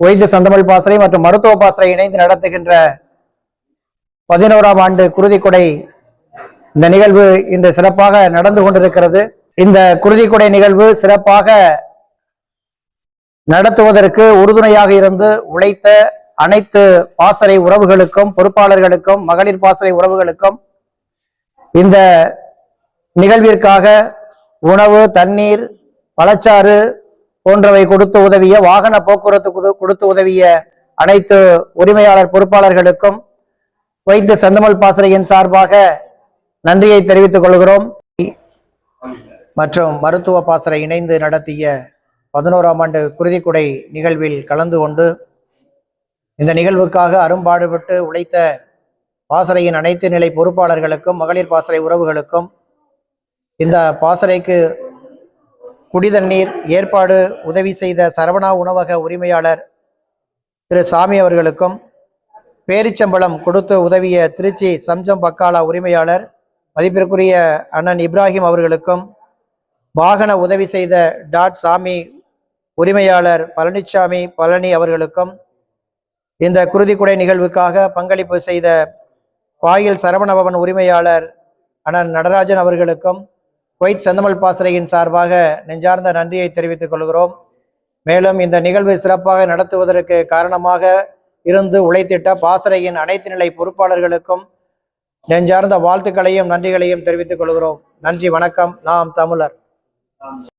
வைத்திய சந்தமிழ் பாசறை மற்றும் மருத்துவ பாசறை இணைந்து நடத்துகின்ற பதினோராம் ஆண்டு குருதிக்குடை இந்த நிகழ்வு இன்று சிறப்பாக நடந்து கொண்டிருக்கிறது. இந்த குருதிக்குடை நிகழ்வு சிறப்பாக நடத்துவதற்கு உறுதுணையாக இருந்து உழைத்த அனைத்து பாசறை உறவுகளுக்கும் பொறுப்பாளர்களுக்கும் மகளிர் பாசறை உறவுகளுக்கும் இந்த நிகழ்விற்காக உணவு தண்ணீர் பழச்சாறு போன்றவை கொடுத்து உதவிய வாகன போக்குவரத்து கொடுத்து உதவிய அனைத்து உரிமையாளர் பொறுப்பாளர்களுக்கும் வைத்து செந்தமல் பாசறையின் சார்பாக நன்றியை தெரிவித்துக் கொள்கிறோம். மற்றும் மருத்துவ பாசறை இணைந்து நடத்திய பதினோராம் ஆண்டு குருதிக்குடை நிகழ்வில் கலந்து கொண்டு இந்த நிகழ்வுக்காக அரும்பாடுபட்டு உழைத்த பாசறையின் அனைத்து நிலை பொறுப்பாளர்களுக்கும் மகளிர் பாசறை உறவுகளுக்கும் இந்த பாசறைக்கு குடிதண்ணீர் ஏற்பாடு உதவி செய்த சரவணா உணவக உரிமையாளர் திரு சாமி அவர்களுக்கும் பேரிச்சம்பளம் கொடுத்து உதவிய திருச்சி சம்ஜம் பக்காலா உரிமையாளர் மதிப்பிற்குரிய அண்ணன் இப்ராஹிம் அவர்களுக்கும் வாகன உதவி செய்த டாட் சாமி உரிமையாளர் பழனிசாமி பழனி அவர்களுக்கும் இந்த குருதிக்குடை நிகழ்வுக்காக பங்களிப்பு செய்த பாயில் சரவணபவன் உரிமையாளர் அண்ணன் நடராஜன் அவர்களுக்கும் குவைத் செந்தமல் பாசறையின் சார்பாக நெஞ்சார்ந்த நன்றியை தெரிவித்துக் கொள்கிறோம். மேலும் இந்த நிகழ்வு சிறப்பாக நடத்துவதற்கு காரணமாக இருந்து உழைத்திட்ட பாசறையின் அனைத்து நிலை பொறுப்பாளர்களுக்கும் நெஞ்சார்ந்த வாழ்த்துக்களையும் நன்றிகளையும் தெரிவித்துக் கொள்கிறோம். நன்றி வணக்கம். நாம் தமிழர்.